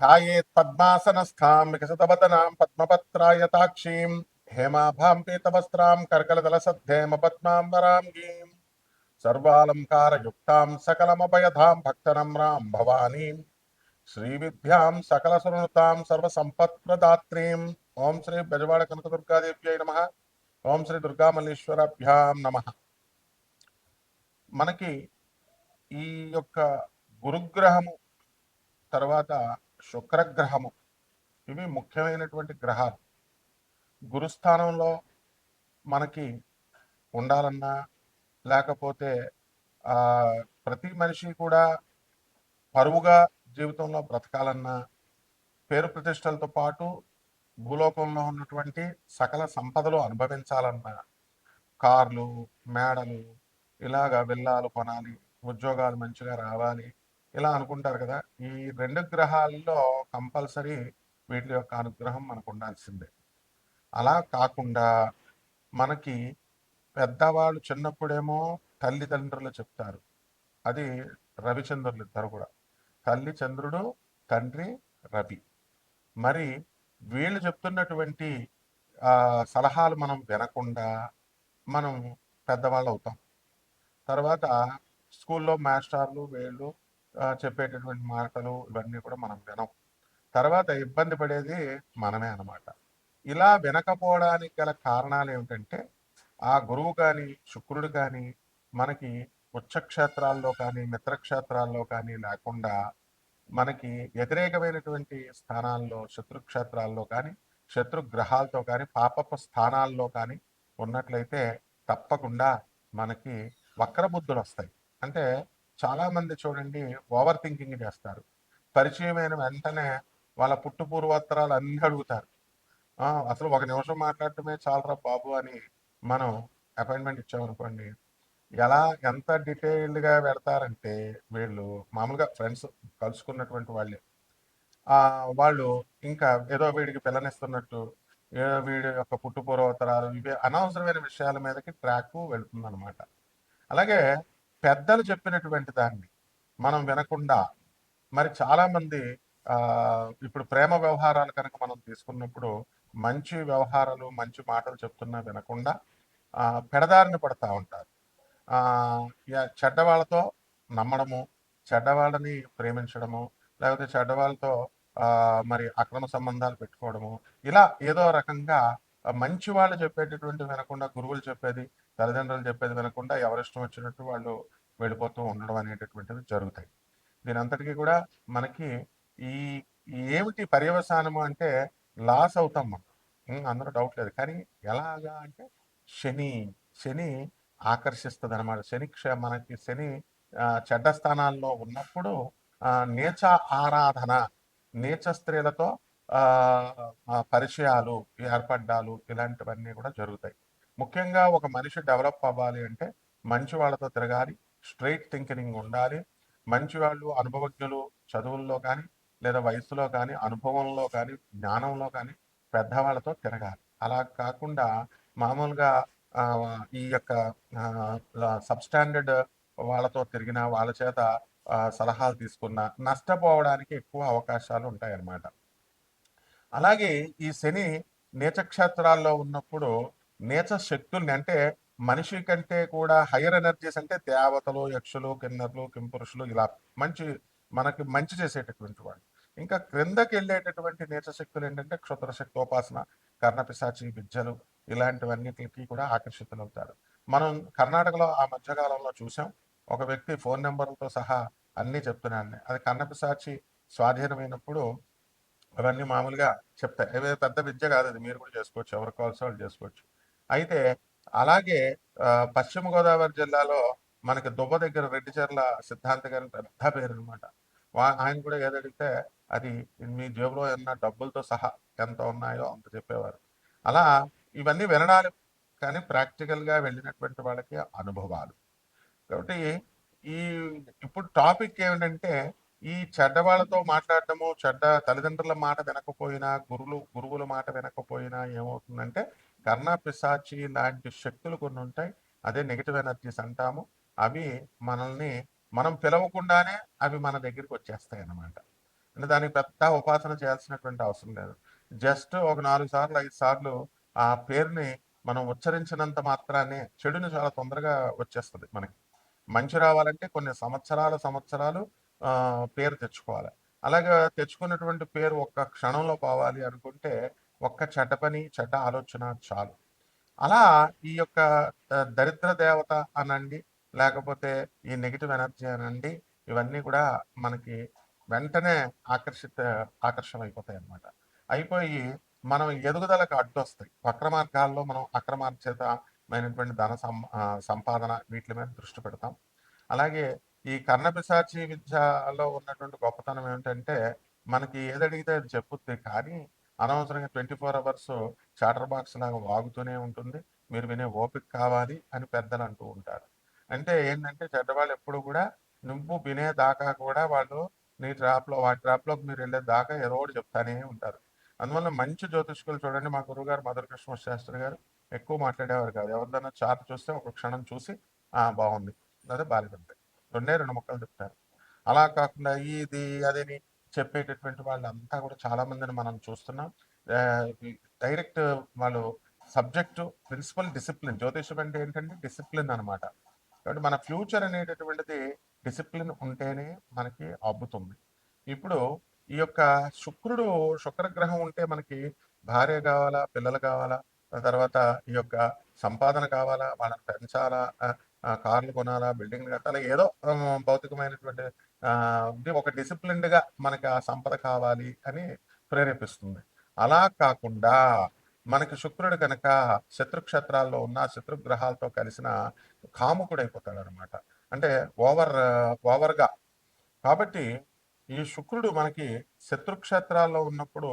ధ్యాయేత్ పద్మాసనస్థాం వికసితవదనాం పద్మపత్రాయతాక్షీం హేమాభాం పీతవస్త్రాం కర్కలదలసద్ధేమ పద్మాంబరాంగీం సర్వాలంకారయుక్తాం సకలమభయధాం భక్తనమ్రాం భవానీం శ్రీవిద్యాం సకల సునృతాం సర్వసంపత్ప్రదాత్రీం ఓం శ్రీ బెజవాడ కనకదుర్గాదేవ్యై నమ ఓం శ్రీ దుర్గామల్లీశ్వరాభ్యాం నమ మనకి ఈ యొక్క గురుగ్రహము తర్వాత శుక్రగ్రహము. ఇవి ముఖ్యమైనటువంటి గ్రహాలు. గురుస్థానంలో మనకి ఉండాలన్నా లేకపోతే ప్రతి మనిషి కూడా పరువుగా జీవితంలో బ్రతకాలన్నా పేరు ప్రతిష్టలతో పాటు భూలోకంలో ఉన్నటువంటి సకల సంపదలు అనుభవించాలన్నా కార్లు మేడలు ఇలాగా విల్లాలు కొనాలి ఉద్యోగాలు మంచిగా రావాలి ఇలా అనుకుంటారు కదా! ఈ రెండు గ్రహాల్లో కంపల్సరీ వీటి యొక్క అనుగ్రహం మనకు ఉండాల్సిందే. అలా కాకుండా మనకి పెద్దవాళ్ళు చిన్నప్పుడేమో తల్లిదండ్రులు చెప్తారు. అది రవిచంద్రులు ఇద్దరు కూడా. తల్లి చంద్రుడు తండ్రి రవి. మరి వీళ్ళు చెప్తున్నటువంటి సలహాలు మనం వినకుండా మనం పెద్దవాళ్ళు అవుతాం తర్వాత స్కూల్లో మాస్టర్లు వీళ్ళు చెప్పేటటువంటి మాటలు ఇవన్నీ కూడా మనం వినం. తర్వాత ఇబ్బంది పడేది మనమే అన్నమాట. ఇలా వినకపోవడానికి గల కారణాలు ఏమిటంటే ఆ గురువు కానీ శుక్రుడు కానీ మనకి ఉచ్చక్షేత్రాల్లో కానీ మిత్రక్షేత్రాల్లో కానీ లేకుండా మనకి వ్యతిరేకమైనటువంటి స్థానాల్లో శత్రుక్షేత్రాల్లో కానీ శత్రు గ్రహాలతో కానీ పాపపు స్థానాల్లో కానీ ఉన్నట్లయితే తప్పకుండా మనకి వక్రబుద్ధులు వస్తాయి అంటే చాలా మంది చూడండి ఓవర్ థింకింగ్ చేస్తారు. పరిచయమైన వెంటనే వాళ్ళ పుట్టు పూర్వోత్తరాలు అన్ని అడుగుతారు. అసలు ఒక నిమిషం మాట్లాడటమే చాలరా బాబు అని మనం అపాయింట్మెంట్ ఇచ్చామనుకోండి ఎలా ఎంత డీటెయిల్డ్గా పెడతారంటే వీళ్ళు మామూలుగా ఫ్రెండ్స్ కలుసుకున్నటువంటి వాళ్ళే. వాళ్ళు ఇంకా ఏదో వీడికి పిల్లనిస్తున్నట్టు ఏదో వీడి యొక్క పుట్టు పూర్వోత్తరాలు ఇవి అనవసరమైన విషయాల మీదకి ట్రాక్ వెళుతుంది అనమాట అలాగే పెద్దలు చెప్పినటువంటి దాన్ని మనం వినకుండా మరి చాలామంది ఇప్పుడు ప్రేమ వ్యవహారాలు కనుక మనం తీసుకున్నప్పుడు మంచి వ్యవహారాలు మంచి మాటలు చెప్తున్నా వినకుండా పెడదారిన పెడదారిని పడతా ఉంటారు. చెడ్డవాళ్ళతో నమ్మడము చెడ్డవాళ్ళని ప్రేమించడము లేకపోతే చెడ్డవాళ్ళతో మరి అక్రమ సంబంధాలు పెట్టుకోవడము ఇలా ఏదో రకంగా మంచి వాళ్ళు చెప్పేటటువంటి వినకుండా గురువులు చెప్పేది తల్లిదండ్రులు చెప్పేది వినకుండా ఎవరిష్టం వచ్చినట్టు వాళ్ళు వెళ్ళిపోతూ ఉండడం అనేటటువంటిది జరుగుతాయి. దీని అంతటికీ కూడా మనకి ఈ ఏమిటి పర్యవసానము అంటే లాస్ అవుతాం మనం. అందరూ డౌట్ లేదు. కానీ ఎలాగా అంటే శని శని ఆకర్షిస్తుంది అనమాట శని క్ష- మనకి శని చెడ్డ స్థానాల్లో ఉన్నప్పుడు నేచ నీచ ఆరాధన నీచ స్త్రీలతో పరిచయాలు ఏర్పడ్డాలు ఇలాంటివన్నీ కూడా జరుగుతాయి. ముఖ్యంగా ఒక మనిషి డెవలప్ అవ్వాలి అంటే మంచి వాళ్ళతో తిరగాలి స్ట్రైట్ థింకింగ్ ఉండాలి. మంచి వాళ్ళు అనుభవజ్ఞులు చదువుల్లో కానీ లేదా వయసులో కానీ అనుభవంలో కానీ జ్ఞానంలో కానీ పెద్దవాళ్ళతో తిరగాలి. అలా కాకుండా మామూలుగా ఈ యొక్క సబ్స్టాండర్డ్ వాళ్ళతో తిరిగిన వాళ్ళ చేత సలహాలు తీసుకున్న నష్టపోవడానికి ఎక్కువ అవకాశాలు ఉంటాయన్నమాట. అలాగే ఈ శని నీచక్షేత్రాల్లో ఉన్నప్పుడు నీచ శక్తుల్ని అంటే మనిషి కంటే కూడా హైయర్ ఎనర్జీస్ అంటే దేవతలు యక్షులు కిన్నర్లు కింపురుషులు ఇలా మంచి మనకి మంచి చేసేటటువంటి వాళ్ళు. ఇంకా క్రిందకి వెళ్ళేటటువంటి నీచ శక్తులు ఏంటంటే క్షుద్ర శక్తోపాసన కర్ణపిశాచి విద్యలు ఇలాంటివన్నిటికి కూడా ఆకర్షితులవుతారు. మనం కర్ణాటకలో ఆ మధ్యకాలంలో చూసాం. ఒక వ్యక్తి ఫోన్ నెంబర్లతో సహా అన్నీ చెప్తున్నాను అది కర్ణపిశాచి స్వాధీనమైనప్పుడు అవన్నీ మామూలుగా చెప్తాయి అవి పెద్ద విద్య కాదు అది మీరు కూడా చేసుకోవచ్చు. ఎవరు కావాల్సి వాళ్ళు చేసుకోవచ్చు. అయితే అలాగే పశ్చిమ గోదావరి జిల్లాలో మనకి దుబ్బ దగ్గర రెడ్డిచర్ల సిద్ధాంత గారి పెద్ద పేరు అనమాట ఆయన కూడా ఏదడిగితే అది మీ జేబులో ఉన్న డబ్బులతో సహా ఎంత ఉన్నాయో అంత చెప్పేవారు. అలా ఇవన్నీ వినడాలి కానీ ప్రాక్టికల్గా వెళ్ళినటువంటి వాళ్ళకి అనుభవాలు. కాబట్టి ఈ ఇప్పుడు టాపిక్ ఏమిటంటే ఈ చెడ్డ వాళ్ళతో మాట్లాడటము చెడ్డ తల్లిదండ్రుల మాట వినకపోయినా గురువులు గురువుల మాట వినకపోయినా ఏమవుతుందంటే కర్ణ పిశాచి లాంటి శక్తులు కొన్ని ఉంటాయి. అదే నెగిటివ్ ఎనర్జీస్ అంటాము. అవి మనల్ని మనం పిలవకుండానే అవి మన దగ్గరికి వచ్చేస్తాయి అన్నమాట. అంటే దానికి పెద్ద ఉపాసన చేయాల్సినటువంటి అవసరం లేదు. జస్ట్ ఒక నాలుగు సార్లు ఐదు సార్లు ఆ పేరుని మనం ఉచ్చరించినంత మాత్రానే చెడుని చాలా తొందరగా వచ్చేస్తుంది మనకి. మంచి రావాలంటే కొన్ని సంవత్సరాల సంవత్సరాలు పేరు తెచ్చుకోవాలి. అలాగే తెచ్చుకున్నటువంటి పేరు ఒక్క క్షణంలో పోవాలి అనుకుంటే ఒక్క చెడ్డ పని చెడ్డ ఆలోచన చాలు. అలా ఈ యొక్క దరిద్ర దేవత అనండి లేకపోతే ఈ నెగిటివ్ ఎనర్జీ అనండి ఇవన్నీ కూడా మనకి వెంటనే ఆకర్షిత ఆకర్షణ అయిపోతాయి అన్నమాట అయిపోయి మనం ఎదుగుదలకు అడ్డొస్తాయి. వక్ర మార్గాల్లో మనం అక్రమార్జితమైనటువంటి ధన సం సంపాదన వీటి మీద దృష్టి పెడతాం. అలాగే ఈ కర్ణపిశాచి విద్యలో ఉన్నటువంటి గొప్పతనం ఏమిటంటే మనకి ఏదడిగితే అది చెప్పుద్ది. కానీ అనవసరంగా twenty four hours chatter box లాగా వాగుతూనే ఉంటుంది. మీరు వినే ఓపిక కావాలి అని పెద్దలు అంటూ ఉంటారు. అంటే ఏంటంటే చెడ్డవాళ్ళు ఎప్పుడు కూడా నువ్వు వినే దాకా కూడా వాళ్ళు నీ ట్రాప్లో వాటి ట్రాప్లోకి మీరు వెళ్ళే దాకా ఏదో ఒకటి చెప్తానే ఉంటారు. అందువల్ల మంచి జ్యోతిష్కులు చూడండి. మా గురుగారు మధుర కృష్ణ శాస్త్రి గారు ఎక్కువ మాట్లాడేవారు కాదు. ఎవరిదైనా చార్ట్ చూస్తే ఒక క్షణం చూసి బాగుంది. అదే బాలిపడతాయి రెండే రెండు మొక్కలు చెప్తారు. అలా కాకుండా ఇది అదని చెప్పేటటువంటి వాళ్ళంతా కూడా చాలా మందిని మనం చూస్తున్నాం. డైరెక్ట్ వాళ్ళు సబ్జెక్టు ప్రిన్సిపల్ డిసిప్లిన్ జ్యోతిషం అంటే ఏంటంటే డిసిప్లిన్ అన్నమాట. కాబట్టి మన ఫ్యూచర్ అనేటటువంటిది డిసిప్లిన్ ఉంటేనే మనకి అబ్బుతుంది. ఇప్పుడు ఈ యొక్క శుక్రుడు శుక్రగ్రహం ఉంటే మనకి భార్య కావాలా పిల్లలు కావాలా తర్వాత ఈ యొక్క సంపాదన కావాలా వాళ్ళని పెంచాలా కార్లు కొనాలా బిల్డింగ్లు కట్టాలా ఏదో భౌతికమైనటువంటి ఇది ఒక డిసిప్లిన్డ్గా మనకి ఆ సంపద కావాలి అని ప్రేరేపిస్తుంది. అలా కాకుండా మనకి శుక్రుడు కనుక శత్రుక్షేత్రాల్లో ఉన్న శత్రుగ్రహాలతో కలిసిన కాముకుడు అయిపోతాడు అనమాట అంటే ఓవర్ ఓవర్గా. కాబట్టి ఈ శుక్రుడు మనకి శత్రుక్షేత్రాల్లో ఉన్నప్పుడు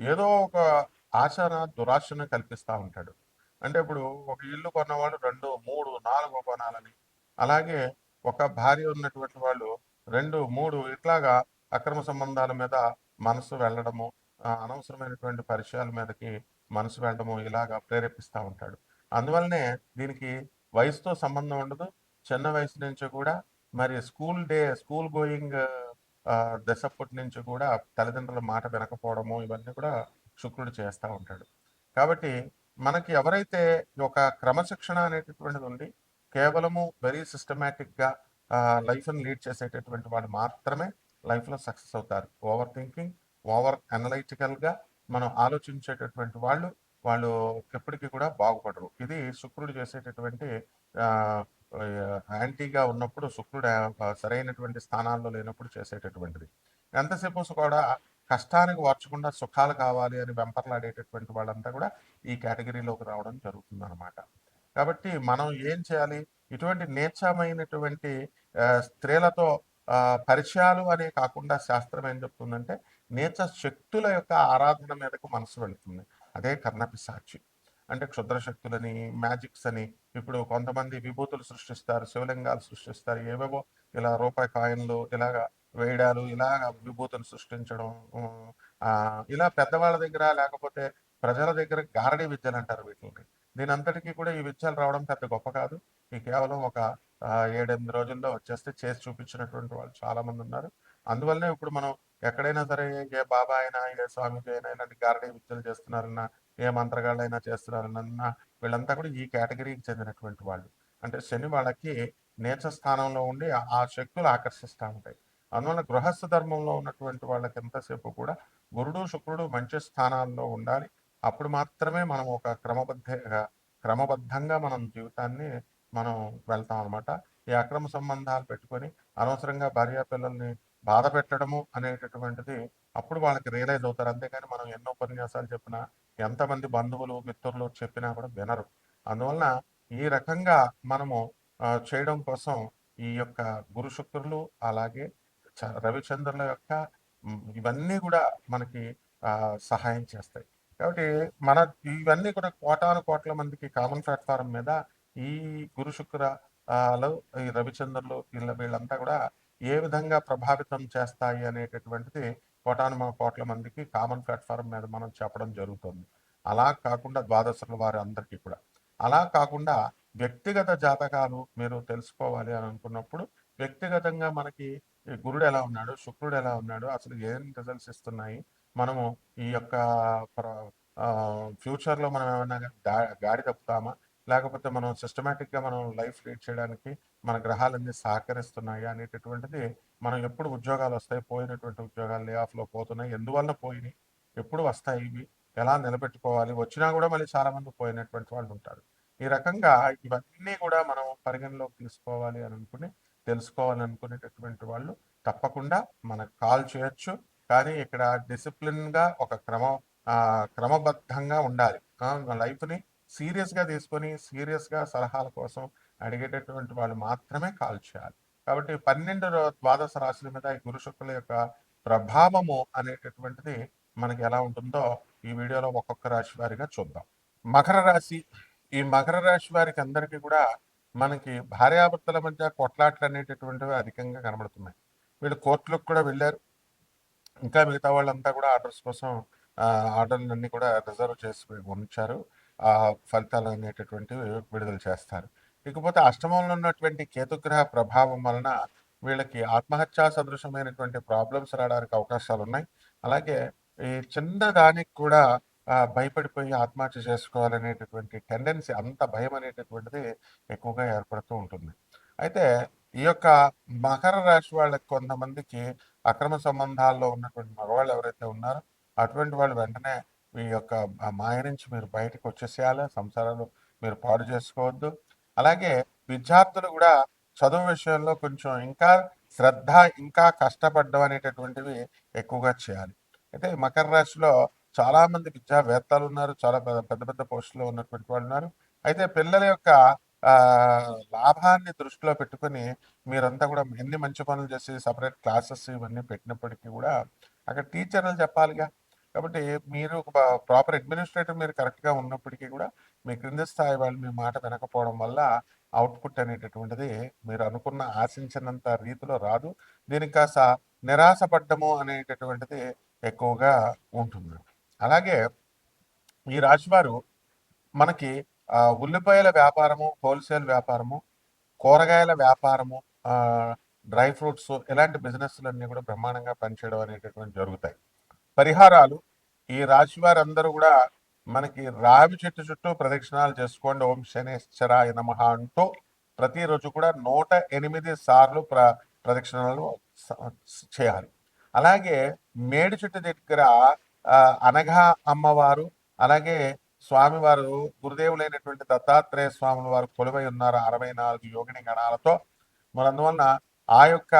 ఏదో ఒక ఆశన దురాశను కల్పిస్తూ ఉంటాడు. అంటే ఇప్పుడు ఒక ఇల్లు కొన్నవాడు రెండు మూడు నాలుగు కొనాలని. అలాగే ఒక భార్య ఉన్నటువంటి వాళ్ళు రెండు మూడు ఇట్లాగా అక్రమ సంబంధాల మీద మనసు వెళ్ళడము అనవసరమైనటువంటి పరిచయాల మీదకి మనసు వెళ్ళడము ఇలాగా ప్రేరేపిస్తూ ఉంటాడు. అందువల్లనే దీనికి వయసుతో సంబంధం ఉండదు. చిన్న వయసు నుంచి కూడా మరి స్కూల్ డే స్కూల్ గోయింగ్ దశప్పటి నుంచి కూడా తల్లిదండ్రుల మాట వినకపోవడము ఇవన్నీ కూడా శుక్రుడు చేస్తూ ఉంటాడు. కాబట్టి మనకి ఎవరైతే ఒక క్రమశిక్షణ అనేటటువంటిది ఉండి కేవలము వెరీ సిస్టమేటిక్గా లైఫ్ని లీడ్ చేసేటటువంటి వాళ్ళు మాత్రమే లైఫ్లో సక్సెస్ అవుతారు. ఓవర్ థింకింగ్ ఓవర్ అనలైటికల్గా మనం ఆలోచించేటటువంటి వాళ్ళు వాళ్ళు ఎప్పటికీ కూడా బాగుపడరు. ఇది శుక్రుడు చేసేటటువంటి యాంటీగా ఉన్నప్పుడు శుక్రుడు సరైనటువంటి స్థానాల్లో లేనప్పుడు చేసేటటువంటిది. ఎంతసేపు కూడా కష్టానికి వార్చకుండా సుఖాలు కావాలి అని వెంపర్లాడేటటువంటి వాళ్ళంతా కూడా ఈ కేటగిరీలోకి రావడం జరుగుతుంది అనమాట కాబట్టి మనం ఏం చేయాలి? ఇటువంటి నీచమైనటువంటి స్త్రీలతో పరిచయాలు అనే కాకుండా శాస్త్రం ఏం చెప్తుందంటే నేచ శక్తుల యొక్క ఆరాధన మీదకు మనసు వెళుతుంది. అదే కర్ణపిశాచి. అంటే క్షుద్ర శక్తులని మ్యాజిక్స్ అని ఇప్పుడు కొంతమంది విభూతులు సృష్టిస్తారు శివలింగాలు సృష్టిస్తారు ఏవేవో ఇలా రూపాయి కాయిన్లు ఇలాగా వేయడాలు ఇలా విభూతులు సృష్టించడం ఇలా పెద్దవాళ్ళ దగ్గర లేకపోతే ప్రజల దగ్గర గారడీ విద్యలు అంటారు వీటిని. దీని అంతటికీ కూడా ఈ విద్యలు రావడం పెద్ద గొప్ప కాదు. ఈ కేవలం ఒక ఏడెనిమిది రోజుల్లో వచ్చేస్తే చేసి చూపించినటువంటి వాళ్ళు చాలా మంది ఉన్నారు. అందువల్లనే ఇప్పుడు మనం ఎక్కడైనా సరే ఏ బాబా అయినా ఏ స్వామిజీ అయినా ఇలాంటి గారడీ విద్యలు చేస్తున్నారన్నా ఏ మంత్రగాళ్ళైనా చేస్తున్నారన్నా వీళ్ళంతా కూడా ఈ కేటగిరీకి చెందినటువంటి వాళ్ళు. అంటే శని వాళ్ళకి నేచ స్థానంలో ఉండి ఆ- ఆ శక్తులు ఆకర్షిస్తూ ఉంటాయి. అందువల్ల గృహస్థ ధర్మంలో ఉన్నటువంటి వాళ్ళకి ఎంతసేపు కూడా గురుడు శుక్రుడు మంచి స్థానాల్లో ఉండాలి. అప్పుడు మాత్రమే మనం ఒక క్రమబద్ధంగా క్రమబద్ధంగా మనం జీవితాన్ని మనం వెళ్తాం అనమాట ఈ అక్రమ సంబంధాలు పెట్టుకొని అనవసరంగా భార్య పిల్లల్ని బాధ పెట్టడము అనేటటువంటిది అప్పుడు వాళ్ళకి రియలైజ్ అవుతారు. అంతేకాని మనం ఎన్నో ఉపన్యాసాలు చెప్పినా ఎంతమంది బంధువులు మిత్రులు చెప్పినా కూడా వినరు. అందువలన ఈ రకంగా మనము చేయడం కోసం ఈ యొక్క గురు శుక్రులు అలాగే రవిచంద్రుల యొక్క ఇవన్నీ కూడా మనకి సహాయం చేస్తాయి. కాబట్టి మన ఇవన్నీ కూడా కోటాను కోట్ల మందికి కామన్ ప్లాట్ఫారం మీద ఈ గురు శుక్రాలు ఈ రవిచంద్రులు వీళ్ళ వీళ్ళంతా కూడా ఏ విధంగా ప్రభావితం చేస్తాయి అనేటటువంటిది కోటాను కోట్ల మందికి కామన్ ప్లాట్ఫారం మీద మనం చెప్పడం జరుగుతుంది. అలా కాకుండా ద్వాదశుల వారి అందరికీ కూడా. అలా కాకుండా వ్యక్తిగత జాతకాలు మీరు తెలుసుకోవాలి అని అనుకున్నప్పుడు వ్యక్తిగతంగా మనకి గురుడు ఎలా ఉన్నాడు? శుక్రుడు ఎలా ఉన్నాడు? అసలు ఏం రిజల్ట్స్ ఇస్తున్నాయి? మనము ఈ యొక్క ఫ్యూచర్లో మనం ఏమైనా గాడి తప్పుతామా? లేకపోతే మనం సిస్టమేటిక్గా మనం లైఫ్ లీడ్ చేయడానికి మన గ్రహాలన్నీ సహకరిస్తున్నాయి అనేటటువంటిది మనం ఎప్పుడు ఉద్యోగాలు వస్తాయి పోయినటువంటి ఉద్యోగాలు లే ఆఫ్లో పోతున్నాయి ఎందువల్ల పోయినాయి ఎప్పుడు వస్తాయి ఇవి ఎలా నిలబెట్టుకోవాలి వచ్చినా కూడా మళ్ళీ చాలా మంది పోయినటువంటి వాళ్ళు ఉంటారు. ఈ రకంగా ఇవన్నీ కూడా మనం పరిగణలోకి తీసుకోవాలి అని అనుకుని తెలుసుకోవాలనుకునేటటువంటి వాళ్ళు తప్పకుండా మనకు కాల్ చేయొచ్చు. కానీ ఇక్కడ డిసిప్లిన్గా ఒక క్రమ క్రమబద్ధంగా ఉండాలి. లైఫ్ని సీరియస్గా తీసుకొని సీరియస్గా సలహాల కోసం అడిగేటటువంటి వాళ్ళు మాత్రమే కాల్ చేయాలి. కాబట్టి పన్నెండు ద్వాదశ రాశుల మీద ఈ గురు శుక్రుల యొక్క ప్రభావము అనేటటువంటిది మనకి ఎలా ఉంటుందో ఈ వీడియోలో ఒక్కొక్క రాశి వారిగా చూద్దాం. మకర రాశి ఈ మకర రాశి వారికి అందరికీ కూడా మనకి భార్యాభర్తల మధ్య కొట్లాట్లు అనేటటువంటివి అధికంగా కనబడుతున్నాయి. వీళ్ళు కోర్టులకు కూడా వెళ్ళారు. ఇంకా మిగతా వాళ్ళంతా కూడా ఆర్డర్స్ కోసం ఆర్డర్లన్నీ కూడా రిజర్వ్ చేసి ఉంచారు. ఆ ఫలితాలు అనేటటువంటివి విడుదల చేస్తారు. ఇకపోతే అష్టమంలో ఉన్నటువంటి కేతుగ్రహ ప్రభావం వలన వీళ్ళకి ఆత్మహత్యా సదృశమైనటువంటి ప్రాబ్లమ్స్ రావడానికి అవకాశాలు ఉన్నాయి అలాగే ఈ చిన్న దానికి కూడా భయపడిపోయి ఆత్మహత్య చేసుకోవాలనేటటువంటి టెండెన్సీ అంత భయం అనేటటువంటిది ఎక్కువగా ఏర్పడుతూ ఉంటుంది. అయితే ఈ యొక్క మకర రాశి వాళ్ళకి కొంతమందికి అక్రమ సంబంధాల్లో ఉన్నటువంటి మగవాళ్ళు ఎవరైతే ఉన్నారో అటువంటి వాళ్ళు వెంటనే ఈ యొక్క మాయ నుంచి మీరు బయటకు వచ్చేసేయాలి సంసారాలు మీరు పాడు చేసుకోవద్దు. అలాగే విద్యార్థులు కూడా చదువు విషయంలో కొంచెం ఇంకా శ్రద్ధ ఇంకా కష్టపడడం అనేటటువంటివి ఎక్కువగా చేయాలి. అయితే మకర రాశిలో చాలా మంది విద్యావేత్తలు ఉన్నారు చాలా పెద్ద పెద్ద పెద్ద పోస్టులో ఉన్నటువంటి వాళ్ళు ఉన్నారు. అయితే పిల్లల యొక్క లాభాన్ని దృష్టిలో పెట్టుకొని మీరంతా కూడా ఎన్ని మంచి పనులు చేసి సపరేట్ క్లాసెస్ ఇవన్నీ పెట్టినప్పటికీ కూడా అక్కడ టీచర్లు చెప్పాలిగా. కాబట్టి మీరు ప్రాపర్ అడ్మినిస్ట్రేటర్ మీరు కరెక్ట్గా ఉన్నప్పటికీ కూడా మీ క్రింది స్థాయి వాళ్ళు మీ మాట వినకపోవడం వల్ల అవుట్పుట్ అనేటటువంటిది మీరు అనుకున్న ఆశించినంత రీతిలో రాదు. దీనికి కాస్త నిరాశపడ్డము అనేటటువంటిది ఎక్కువగా ఉంటుంది. అలాగే ఈ రాశివారు మనకి ఉల్లిపాయల వ్యాపారము హోల్సేల్ వ్యాపారము కూరగాయల వ్యాపారము డ్రై ఫ్రూట్స్ ఇలాంటి బిజినెస్లన్నీ కూడా బ్రహ్మాండంగా పనిచేయడం అనేటటువంటి జరుగుతాయి. పరిహారాలు ఈ రాశి వారందరూ కూడా మనకి రావి చెట్టు చుట్టూ ప్రదక్షిణాలు చేసుకోండి. ఓం శనేశ్వరాయ నమః అంటూ ప్రతిరోజు కూడా నూట ఎనిమిది సార్లు ప్ర ప్రదక్షిణలు చేయాలి. అలాగే మేడి చెట్టు దగ్గర అనఘా అమ్మవారు అలాగే స్వామివారు గురుదేవులైనటువంటి దత్తాత్రేయ స్వాముల వారు కొలువై ఉన్నారు అరవై నాలుగు యోగిని గణాలతో. మరి అందువలన ఆ యొక్క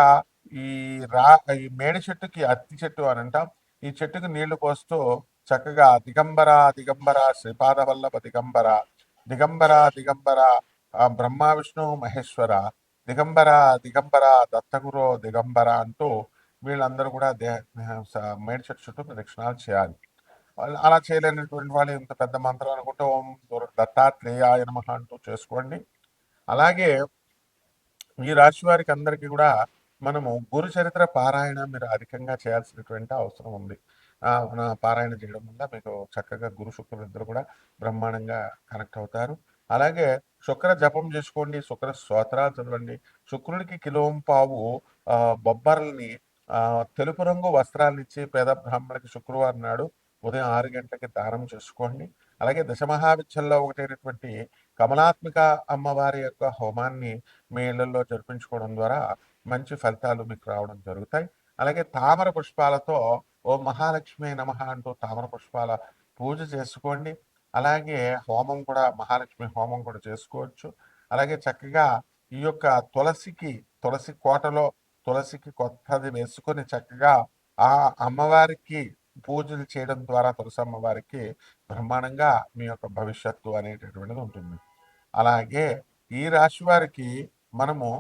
ఈ రా ఈ మేడి చెట్టుకి అత్తి చెట్టు అని అంటాం. ఈ చెట్టుకు నీళ్ళు పోస్తూ చక్కగా దిగంబర దిగంబర శ్రీపాద వల్లభ దిగంబర దిగంబర దిగంబర బ్రహ్మ విష్ణు మహేశ్వర దిగంబర దిగంబర దత్తగురో దిగంబర అంటూ వీళ్ళందరూ కూడా దే చెట్టు చుట్టూ ప్రదక్షిణాలు చేయాలి. వాళ్ళు అలా చేయలేనటువంటి వాళ్ళు ఇంత పెద్ద మంత్రం అనుకుంటే ఓం దత్తాత్రేయాయ నమః అంటూ చేసుకోండి. అలాగే ఈ రాశి వారికి అందరికీ కూడా మనము గురు చరిత్ర పారాయణ మీరు అధికంగా చేయాల్సినటువంటి అవసరం ఉంది. పారాయణ చేయడం వల్ల మీకు చక్కగా గురు శుక్రులు ఇద్దరు కూడా బ్రహ్మాండంగా కనెక్ట్ అవుతారు. అలాగే శుక్ర జపం చేసుకోండి శుక్ర స్తోత్రాలు చదవండి. శుక్రుడికి కిలోం పావు బొబ్బర్లని తెలుపు రంగు వస్త్రాలు ఇచ్చి పేద బ్రాహ్మణుడికి శుక్రవారం నాడు ఉదయం ఆరు గంటలకి దానం చేసుకోండి. అలాగే దశమహావిద్యల్లో ఒకటైనటువంటి కమలాత్మిక అమ్మవారి యొక్క హోమాన్ని మీ ఇళ్ళలో జరిపించుకోవడం ద్వారా మంచి ఫలితాలు మీకు రావడం జరుగుతాయి. అలాగే తామర పుష్పాలతో ఓ మహాలక్ష్మి నమః అంటూ తామర పుష్పాల పూజ చేసుకోండి. అలాగే హోమం కూడా మహాలక్ష్మి హోమం కూడా చేసుకోవచ్చు. అలాగే చక్కగా ఈ యొక్క తులసికి తులసి కోటలో తులసికి కొత్తది వేసుకొని చక్కగా ఆ అమ్మవారికి పూజలు చేయడం ద్వారా తులసి అమ్మవారికి బ్రహ్మాండంగా మీ యొక్క భవిష్యత్తు అనేటటువంటిది ఉంటుంది. అలాగే ఈ రాశి వారికి మనము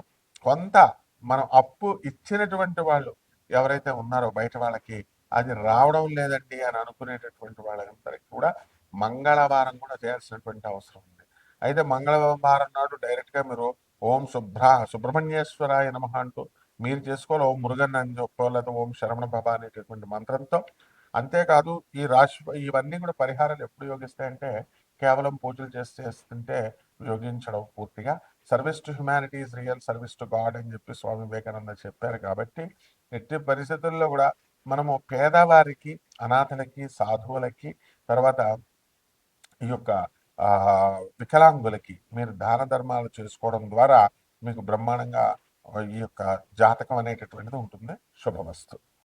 కొంత మనం అప్పు ఇచ్చినటువంటి వాళ్ళు ఎవరైతే ఉన్నారో బయట వాళ్ళకి అది రావడం లేదండి అని అనుకునేటటువంటి వాళ్ళందరికీ కూడా మంగళవారం కూడా చేయాల్సినటువంటి అవసరం ఉంది. అయితే మంగళవారం నాడు డైరెక్ట్గా మీరు ఓం శుభ్ర సుబ్రహ్మణ్యేశ్వరాయ నమ అంటూ మీరు చేసుకోవాలి ఓం మురుగన్ అని చెప్పో లేదా ఓం శరవణ భవ అనేటటువంటి మంత్రంతో. అంతేకాదు ఈ రాశి ఇవన్నీ కూడా పరిహారాలు ఎప్పుడు యోగిస్తాయంటే కేవలం పూజలు చేస్తే చేస్తుంటే యోగించడం పూర్తిగా. Service to humanity is real service to god అని చెప్పి స్వామి వివేకానంద చెప్పారు కాబట్టి ఎట్టి పరిస్థితుల్లో కూడా మనము పేదవారికి అనాథలకి సాధువులకి తర్వాత ఈ యొక్క వికలాంగులకి మీరు దాన ధర్మాలు చేసుకోవడం ద్వారా మీకు బ్రహ్మాండంగా ఈ యొక్క జాతకం అనేటటువంటిది ఉంటుంది. శుభవస్తు